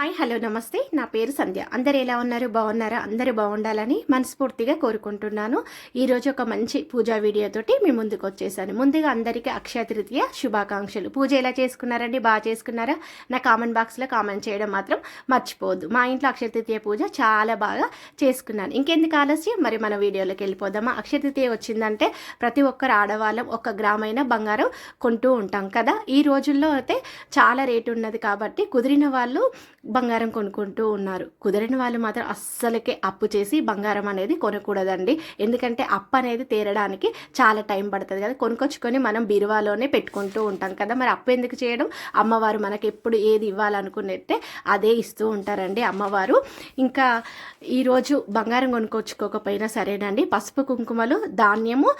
Hi hello నమస్తే. నా పేరు సంధ్య. అందరు ఎలా ఉన్నారు? బాగున్నారా? అందరూ బాగుండాలని మనస్ఫూర్తిగా కోరుకుంటున్నాను. ఈరోజు ఒక మంచి పూజా వీడియోతోటి మీ ముందుకు వచ్చేసాను. ముందుగా అందరికీ అక్షయ తృతీయ శుభాకాంక్షలు. పూజ ఎలా చేసుకున్నారండి? బాగా చేసుకున్నారా? నా కామెంట్ బాక్స్లో కామెంట్ చేయడం మాత్రం మర్చిపోవద్దు. మా ఇంట్లో అక్షయ తృతీయ పూజ చాలా బాగా చేసుకున్నాను. ఇంకెందుకు ఆలస్యం? మరి మన వీడియోలోకి వెళ్ళిపోదామా? అక్షయ తృతీయ వచ్చిందంటే ప్రతి ఒక్కరు ఆడవాళ్ళం ఒక గ్రామైన బంగారం కొంటూ ఉంటాం కదా? ఈ రోజుల్లో అయితే చాలా రేటు ఉన్నది కాబట్టి కుదిరిన వాళ్ళు బంగారం కొనుక్కుంటూ ఉన్నారు. కుదిరిన వాళ్ళు మాత్రం అస్సలకే అప్పు చేసి బంగారం అనేది కొనకూడదండి. ఎందుకంటే అప్పు అనేది తీరడానికి చాలా టైం పడుతుంది కదా. కొనుకొచ్చుకొని మనం బీరువాలోనే పెట్టుకుంటూ ఉంటాం కదా. మరి అప్పు ఎందుకు చేయడం? అమ్మవారు మనకి ఎప్పుడు ఏది ఇవ్వాలనుకున్నట్టే అదే ఇస్తూ ఉంటారండి అమ్మవారు. ఇంకా ఈరోజు బంగారం కొనుక్కొచ్చుకోకపోయినా సరేనండి. పసుపు కుంకుమలు ధాన్యము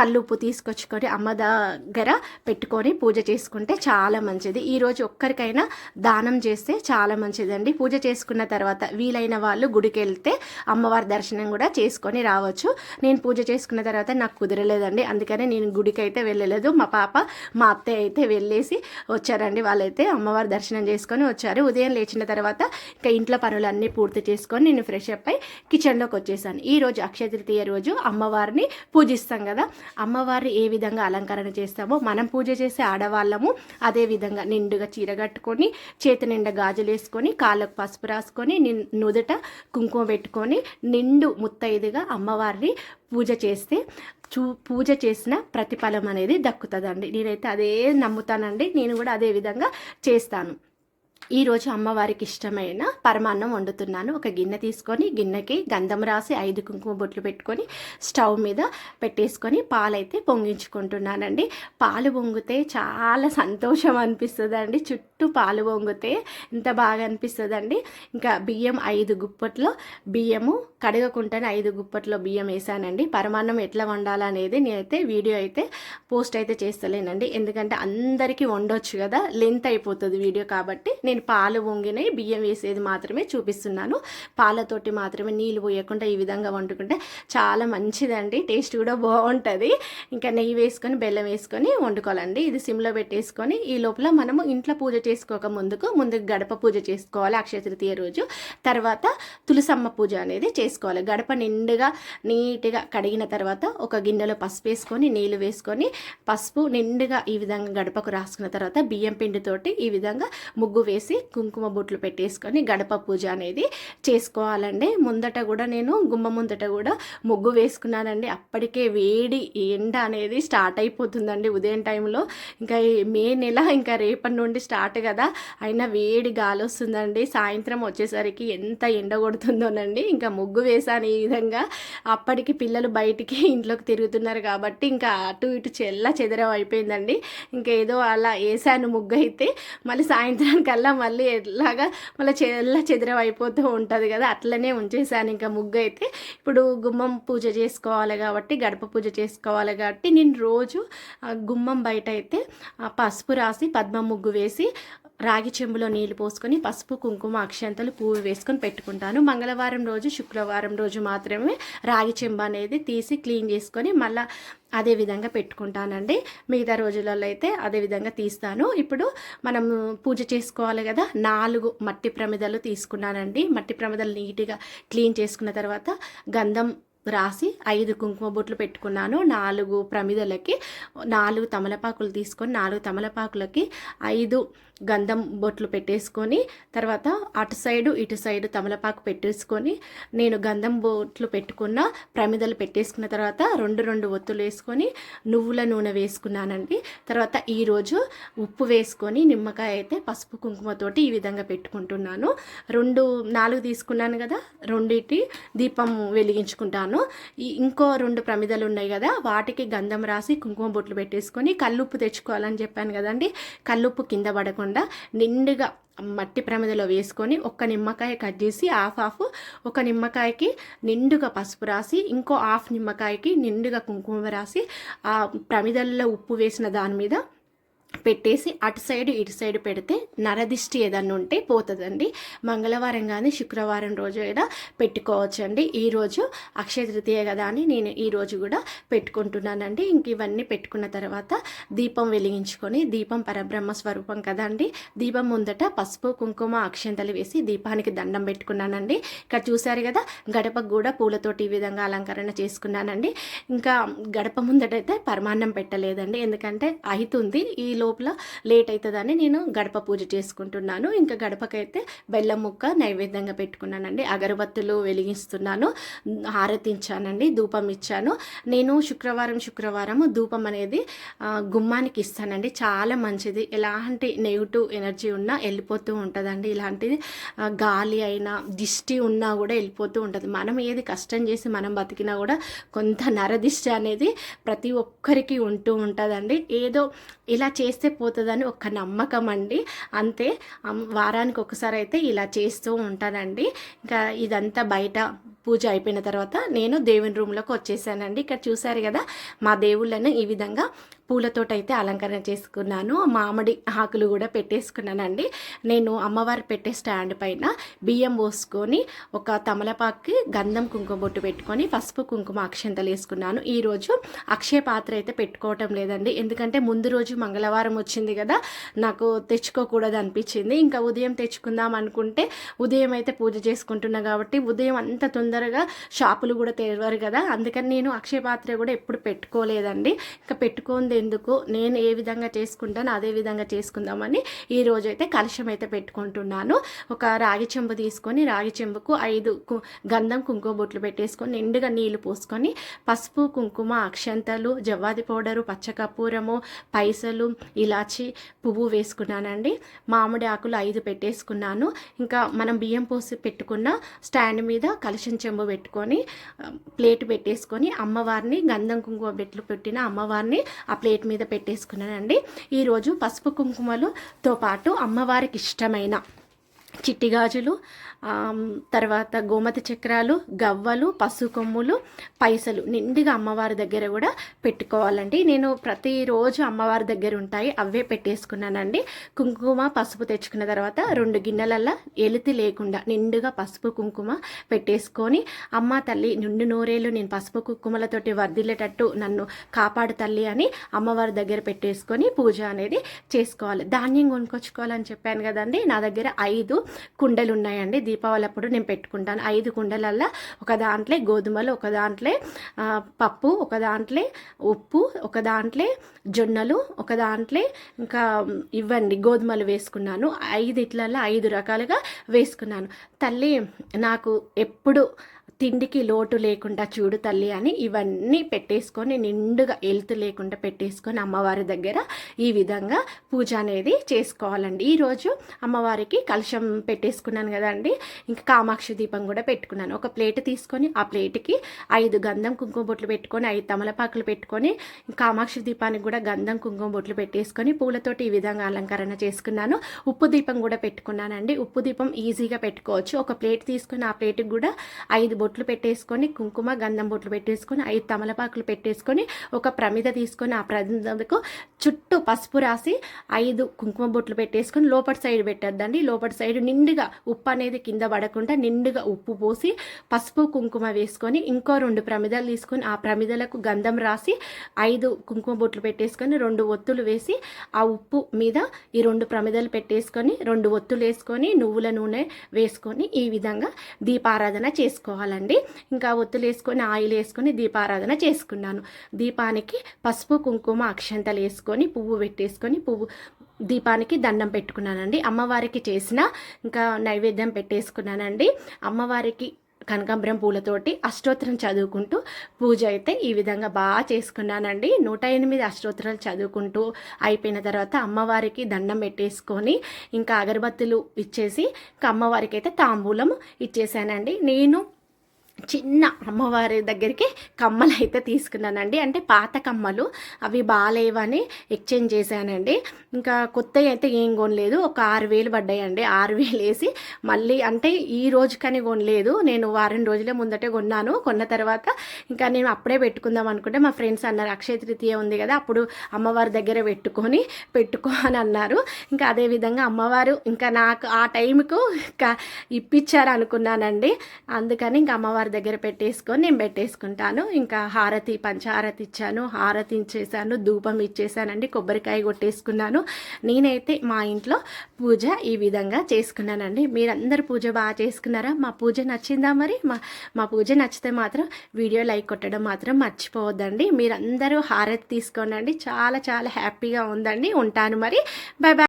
కల్లుప్పు తీసుకొచ్చుకొని అమ్మ దగ్గర పెట్టుకొని పూజ చేసుకుంటే చాలా మంచిది. ఈరోజు ఒక్కరికైనా దానం చేస్తే చాలా మంచిదండి. పూజ చేసుకున్న తర్వాత వీలైన వాళ్ళు గుడికి వెళ్తే అమ్మవారి దర్శనం కూడా చేసుకొని రావచ్చు. నేను పూజ చేసుకున్న తర్వాత నాకు కుదరలేదండి. అందుకనే నేను గుడికి అయితే వెళ్ళలేదు. మా పాప మా అత్తయ్య అయితే వెళ్ళేసి వచ్చారండి. వాళ్ళైతే అమ్మవారి దర్శనం చేసుకొని వచ్చారు. ఉదయం లేచిన తర్వాత ఇంకా ఇంట్లో పనులన్నీ పూర్తి చేసుకొని నేను ఫ్రెష్ అప్ అయి కిచెన్లోకి వచ్చేసాను. ఈరోజు అక్షయ తృతీయ రోజు అమ్మవారిని పూజిస్తాం కదా. అమ్మవారిని ఏ విధంగా అలంకరణ చేస్తామో మనం పూజ చేసే ఆడవాళ్ళము అదే విధంగా నిండుగా చీర కట్టుకొని చేతి నిండా గాజులు వేసుకొని కాళ్ళకు పసుపు రాసుకొని నిన్- నుదుట కుంకుమ పెట్టుకొని నిండు ముత్తైదుగా అమ్మవారిని పూజ చేస్తే చూ పూజ చేసిన ప్రతిఫలం అనేది దక్కుతుందండి. నేనైతే అదే నమ్ముతానండి. నేను కూడా అదే విధంగా చేస్తాను. ఈరోజు అమ్మవారికి ఇష్టమైన పరమాన్నం వండుతున్నాను. ఒక గిన్నె తీసుకొని గిన్నెకి గంధం రాసి ఐదు కుంకుమ బొట్లు పెట్టుకొని స్టవ్ మీద పెట్టేసుకొని పాలైతే పొంగించుకుంటున్నానండి. పాలు పొంగితే చాలా సంతోషం అనిపిస్తుందండి. చుట్టూ పాలు పొంగితే ఎంత బాగా అనిపిస్తుందండి. ఇంకా బియ్యం ఐదు గుప్పట్లో బియ్యము కడగకుండానే ఐదు గుప్పట్లో బియ్యం వేసానండి. పరమాన్నం ఎట్లా వండాలనేది నేనైతే వీడియో అయితే పోస్ట్ అయితే చేస్తలేనండి. ఎందుకంటే అందరికీ వండొచ్చు కదా లెంత్ అయిపోతుంది వీడియో కాబట్టి నేను నేను పాలు వంగినవి బియ్యం వేసేది మాత్రమే చూపిస్తున్నాను. పాలతోటి మాత్రమే నీళ్ళు పోయకుండా ఈ విధంగా వండుకుంటే చాలా మంచిదండి. టేస్ట్ కూడా బాగుంటుంది. ఇంకా నెయ్యి వేసుకొని బెల్లం వేసుకొని వండుకోవాలండి. ఇది సిమ్లో పెట్టేసుకొని ఈ లోపల మనము ఇంట్లో పూజ చేసుకోక ముందుకు ముందు గడప పూజ చేసుకోవాలి. అక్షయ తృతీయ రోజు. తర్వాత తులసమ్మ పూజ అనేది చేసుకోవాలి. గడప నిండుగా నీట్గా కడిగిన తర్వాత ఒక గిన్నెలో పసుపు వేసుకొని నీళ్ళు వేసుకొని పసుపు నిండుగా ఈ విధంగా గడపకు రాసుకున్న తర్వాత బియ్యం పిండితోటి ఈ విధంగా ముగ్గు వేసి కుంకుమ బొట్లు పెట్టేసుకొని గడప పూజ అనేది చేసుకోవాలండి. ముందట కూడా నేను గుమ్మ ముందట కూడా ముగ్గు వేసుకున్నానండి. అప్పటికే వేడి ఎండ అనేది స్టార్ట్ అయిపోతుందండి ఉదయం టైంలో. ఇంకా మే నెల ఇంకా రేపటి నుండి స్టార్ట్ కదా. అయినా వేడి గాలి వస్తుందండి. సాయంత్రం వచ్చేసరికి ఎంత ఎండ కొడుతుందోనండి. ఇంకా ముగ్గు వేసాను ఈ విధంగా. అప్పటికి పిల్లలు బయటికి ఇంట్లోకి తిరుగుతున్నారు కాబట్టి ఇంకా అటు ఇటు చెల్ల చెదరం అయిపోయిందండి. ఇంకా ఏదో అలా వేసాను ముగ్గు అయితే మళ్ళీ సాయంత్రానికల్లా మళ్ళీ ఎలాగా మళ్ళీ చెల్ల చెదిరం అయిపోతూ ఉంటుంది కదా అట్లనే ఉంచేసాను. ఇంకా ముగ్గు అయితే ఇప్పుడు గుమ్మం పూజ చేసుకోవాలి కాబట్టి గడప పూజ చేసుకోవాలి కాబట్టి నేను రోజు ఆ గుమ్మం బయట అయితే పసుపు రాసి పద్మ ముగ్గు వేసి రాగి చెంబులో నీళ్ళు పోసుకొని పసుపు కుంకుమ అక్షంతలు పువ్వు వేసుకొని పెట్టుకుంటాను. మంగళవారం రోజు శుక్రవారం రోజు మాత్రమే రాగి చెంబు అనేది తీసి క్లీన్ చేసుకొని మళ్ళీ అదే విధంగా పెట్టుకుంటానండి. మిగతా రోజులలో అయితే అదే విధంగా తీస్తాను. ఇప్పుడు మనం పూజ చేసుకోవాలి కదా నాలుగు మట్టి ప్రమిదలు తీసుకున్నానండి. మట్టి ప్రమిదలు నీట్గా క్లీన్ చేసుకున్న తర్వాత గంధం రాసి ఐదు కుంకుమ బొట్లు పెట్టుకున్నాను. నాలుగు ప్రమిదలకి నాలుగు తమలపాకులు తీసుకొని నాలుగు తమలపాకులకి ఐదు గంధం బొట్లు పెట్టేసుకొని తర్వాత అటు సైడు ఇటు సైడు తమలపాకు పెట్టేసుకొని నేను గంధం బొట్లు పెట్టుకున్న ప్రమిదలు పెట్టేసుకున్న తర్వాత రెండు రెండు ఒత్తులు వేసుకొని నువ్వుల నూనె వేసుకున్నానండి. తర్వాత ఈరోజు ఉప్పు వేసుకొని నిమ్మకాయ అయితే పసుపు కుంకుమతోటి ఈ విధంగా పెట్టుకుంటున్నాను. రెండు నాలుగు తీసుకున్నాను కదా రెండిటి దీపం వెలిగించుకుంటాను. ఈ ఇంకో రెండు ప్రమిదలు ఉన్నాయి కదా వాటికి గంధం రాసి కుంకుమ బొట్లు పెట్టేసుకొని కల్లుప్పు తెచ్చుకోవాలని చెప్పాను కదండి. కల్లుప్పు కింద పడకుండా నిండుగా మట్టి ప్రమిదలో వేసుకొని ఒక్క నిమ్మకాయ కట్ చేసి హాఫ్ హాఫ్ ఒక నిమ్మకాయకి నిండుగా పసుపు రాసి ఇంకో హాఫ్ నిమ్మకాయకి నిండుగా కుంకుమ రాసి ఆ ప్రమిదల్లో ఉప్పు వేసిన దాని మీద పెట్టేసి అటు సైడ్ ఇటు సైడ్ పెడితే నరదిష్టి ఏదన్నా ఉంటే పోతుందండి. మంగళవారం కానీ శుక్రవారం రోజు అయినా పెట్టుకోవచ్చండి. ఈరోజు అక్షయ తృతీయ కదా అని నేను ఈరోజు కూడా పెట్టుకుంటున్నానండి. ఇంక ఇవన్నీ పెట్టుకున్న తర్వాత దీపం వెలిగించుకొని దీపం పరబ్రహ్మ స్వరూపం కదండి దీపం ముందట పసుపు కుంకుమ అక్షంతలు వేసి దీపానికి దండం పెట్టుకున్నానండి. ఇక్కడ చూశారు కదా గడపకు కూడా పూలతోటి ఈ విధంగా అలంకరణ చేసుకున్నానండి. ఇంకా గడప ముందటైతే పరమాన్నం పెట్టలేదండి. ఎందుకంటే అవుతుంది ఈ లోపల లేట్ అవుతుందని నేను గడప పూజ చేసుకుంటున్నాను. ఇంకా గడపకైతే బెల్లం ముక్క నైవేద్యంగా పెట్టుకున్నానండి. అగరబత్తులు వెలిగిస్తున్నాను. హారతించానండి. ధూపం ఇచ్చాను. నేను శుక్రవారం శుక్రవారం ధూపం అనేది గుమ్మానికి ఇస్తానండి. చాలా మంచిది. ఎలాంటి నెగిటివ్ ఎనర్జీ ఉన్నా వెళ్ళిపోతూ ఉంటుందండి. ఇలాంటిది గాలి అయినా దిష్టి ఉన్నా కూడా వెళ్ళిపోతూ ఉంటుంది. మనం ఏది కష్టం చేసి మనం బతికినా కూడా కొంత నరదిష్టి అనేది ప్రతి ఒక్కరికి ఉంటూ ఉంటుందండి. ఏదో ఇలా చేసి చేస్తే పోతుందని ఒక నమ్మకం అండి. అంతే వారానికి ఒకసారి అయితే ఇలా చేస్తూ ఉంటానండి. ఇంకా ఇదంతా బయట పూజ అయిపోయిన తర్వాత నేను దేవుని రూమ్లోకి వచ్చేసానండి. ఇక్కడ చూశారు కదా మా దేవుళ్ళను ఈ విధంగా పూలతోటైతే అయితే అలంకరణ చేసుకున్నాను. మామిడి ఆకులు కూడా పెట్టేసుకున్నానండి. నేను అమ్మవారు పెట్టే స్టాండ్ పైన బియ్యం పోసుకొని ఒక తమలపాకి గంధం కుంకుమ బొట్టు పెట్టుకొని పసుపు కుంకుమ అక్షంతలు వేసుకున్నాను. ఈరోజు అక్షయ పాత్ర అయితే పెట్టుకోవటం లేదండి. ఎందుకంటే ముందు రోజు మంగళవారం వచ్చింది కదా నాకు తెచ్చుకోకూడదు అనిపించింది. ఇంకా ఉదయం తెచ్చుకుందాం అనుకుంటే ఉదయం అయితే పూజ చేసుకుంటున్నా కాబట్టి ఉదయం అంత తొందరగా షాపులు కూడా తెరవరు కదా. అందుకని నేను అక్షయ పాత్ర కూడా ఎప్పుడు పెట్టుకోలేదండి. ఇంకా పెట్టుకుంది ఎందుకు? నేను ఏ విధంగా చేసుకుంటానో అదే విధంగా చేసుకుందామని ఈ రోజు అయితే కలశం అయితే పెట్టుకుంటున్నాను. ఒక రాగి చెంబు తీసుకొని రాగి చెంబుకు ఐదు కు- గంధం కుంకుమ బొట్లు పెట్టేసుకొని నిండుగా నీళ్ళు పోసుకొని పసుపు కుంకుమ అక్షంతలు జవ్వాది పౌడరు పచ్చకర్పూరము పైసలు ఇలాచి పువ్వు వేసుకున్నానండి. మామిడి ఆకులు ఐదు పెట్టేసుకున్నాను. ఇంకా మనం బియ్యం పోసి పెట్టుకున్న స్టాండ్ మీద కలశం చెంబు పెట్టుకొని ప్లేట్ పెట్టేసుకొని అమ్మవారిని గంధం కుంకుమ బెట్లు పెట్టిన అమ్మవారిని ఆ ప్లేట్ మీద పెట్టేసుకున్నానండి. ఈరోజు పసుపు కుంకుమలతో పాటు అమ్మవారికి ఇష్టమైన చిట్టి గాజులు తర్వాత గోమతి చక్రాలు గవ్వలు పసు కొమ్ములు పైసలు నిండుగా అమ్మవారి దగ్గర కూడా పెట్టుకోవాలండి. నేను ప్రతిరోజు అమ్మవారి దగ్గర ఉంటాయి అవే పెట్టేసుకున్నానండి. కుంకుమ పసుపు తెచ్చుకున్న తర్వాత రెండు గిన్నెలల్లో ఎలితి లేకుండా నిండుగా పసుపు కుంకుమ పెట్టేసుకొని అమ్మ తల్లి నిండు నూరేళ్ళు నేను పసుపు కుంకుమలతోటి వర్దిల్లేటట్టు నన్ను కాపాడు తల్లి అని అమ్మవారి దగ్గర పెట్టేసుకొని పూజ అనేది చేసుకోవాలి. ధాన్యం కొనుక్కొచ్చుకోవాలని చెప్పాను కదండి నా దగ్గర ఐదు కుండలు ఉన్నాయండి దీపావళి అప్పుడు నేను పెట్టుకుంటాను. ఐదు కుండలల్లో ఒక దాంట్లో గోధుమలు ఒక దాంట్లో పప్పు ఒక దాంట్లో ఉప్పు ఒక దాంట్లో జొన్నలు ఒక దాంట్లో ఇంకా ఇవ్వండి గోధుమలు వేసుకున్నాను. ఐదు ఇట్లల్లో ఐదు రకాలుగా వేసుకున్నాను. తల్లి నాకు ఎప్పుడు తిండికి లోటు లేకుండా చూడు తల్లి అని ఇవన్నీ పెట్టేసుకొని నిండుగా ఎలుతు లేకుండా పెట్టేసుకొని అమ్మవారి దగ్గర ఈ విధంగా పూజ అనేది చేసుకోవాలండి. ఈరోజు అమ్మవారికి కలుషం పెట్టేసుకున్నాను కదండి. ఇంకా కామాక్షి దీపం కూడా పెట్టుకున్నాను. ఒక ప్లేట్ తీసుకొని ఆ ప్లేట్కి ఐదు గంధం కుంకుమ బొట్లు పెట్టుకొని ఐదు తమలపాకులు పెట్టుకొని కామాక్షి దీపానికి కూడా గంధం కుంకుమ బొట్లు పెట్టేసుకొని పూలతోటి ఈ విధంగా అలంకరణ చేసుకున్నాను. ఉప్పు దీపం కూడా పెట్టుకున్నానండి. ఉప్పు దీపం ఈజీగా పెట్టుకోవచ్చు. ఒక ప్లేట్ తీసుకొని ఆ ప్లేట్కి కూడా ఐదు బొట్లు బొట్లు పెట్టేసుకొని కుంకుమ గంధం బొట్లు పెట్టేసుకొని ఐదు తమలపాకులు పెట్టేసుకొని ఒక ప్రమిద తీసుకొని ఆ ప్రమిదకు చుట్టూ పసుపు రాసి ఐదు కుంకుమ బొట్లు పెట్టేసుకొని లోపటి సైడ్ పెట్టద్దండి. లోపటి సైడ్ నిండుగా ఉప్పు అనేది కింద పడకుండా నిండుగా ఉప్పు పోసి పసుపు కుంకుమ వేసుకొని ఇంకో రెండు ప్రమిదలు తీసుకొని ఆ ప్రమిదలకు గంధం రాసి ఐదు కుంకుమ బొట్లు పెట్టేసుకొని రెండు ఒత్తులు వేసి ఆ ఉప్పు మీద ఈ రెండు ప్రమిదలు పెట్టేసుకొని రెండు ఒత్తులు వేసుకొని నువ్వుల నూనె వేసుకొని ఈ విధంగా దీపారాధన చేసుకోవాలి చేసుకోవాలండి ఇంకా ఒత్తులు వేసుకొని ఆయిల్ వేసుకొని దీపారాధన చేసుకున్నాను. దీపానికి పసుపు కుంకుమ అక్షంతలు వేసుకొని పువ్వు పెట్టేసుకొని పువ్వు దీపానికి దండం పెట్టుకున్నానండి. అమ్మవారికి చేసిన ఇంకా నైవేద్యం పెట్టేసుకున్నానండి. అమ్మవారికి కనకాంబరం పూలతోటి అష్టోత్తరం చదువుకుంటూ పూజ అయితే ఈ విధంగా బాగా చేసుకున్నానండి. నూట ఎనిమిది అష్టోత్తరాలు చదువుకుంటూ అయిపోయిన తర్వాత అమ్మవారికి దండం పెట్టేసుకొని ఇంకా అగరబత్తులు ఇచ్చేసి ఇంకా అమ్మవారికి అయితే తాంబూలం ఇచ్చేసానండి. నేను చిన్న అమ్మవారి దగ్గరికి కమ్మలు అయితే తీసుకున్నానండి. అంటే పాత కమ్మలు అవి బాగాలేవని ఎక్స్చేంజ్ చేశానండి. ఇంకా కొత్తవి అయితే ఏం కొనలేదు. ఒక ఆరు వేలు పడ్డాయండి. ఆరు వేలు వేసి మళ్ళీ అంటే ఈ రోజుకని కొనలేదు. నేను వారం రోజులే ముందటే కొన్నాను. కొన్న తర్వాత ఇంకా నేను అప్పుడే పెట్టుకుందాం అనుకుంటే మా ఫ్రెండ్స్ అన్నారు అక్షయ తృతీయ ఉంది కదా అప్పుడు అమ్మవారి దగ్గర పెట్టుకొని పెట్టుకో అని అన్నారు. ఇంకా అదే విధంగా అమ్మవారు ఇంకా నాకు ఆ టైంకు ఇంకా ఇప్పించారు అనుకున్నానండి అందుకని ఇంకా అమ్మవారి దగ్గర పెట్టేసుకొని నేను పెట్టేసుకుంటాను. ఇంకా హారతి పంచహారతి ఇచ్చాను. హారతి ఇచ్చేసాను. ధూపం ఇచ్చేసానండి. కొబ్బరికాయ కొట్టేసుకున్నాను. నేనైతే మా ఇంట్లో పూజ ఈ విధంగా చేసుకున్నానండి. మీరందరూ పూజ బాగా చేసుకున్నారా? మా పూజ నచ్చిందా మరి? మా మా పూజ నచ్చితే మాత్రం వీడియో లైక్ కొట్టడం మాత్రం మర్చిపోవద్దండి. మీరందరూ హారతి తీసుకోనండి. చాలా చాలా హ్యాపీగా ఉందండి. ఉంటాను మరి. Bye bye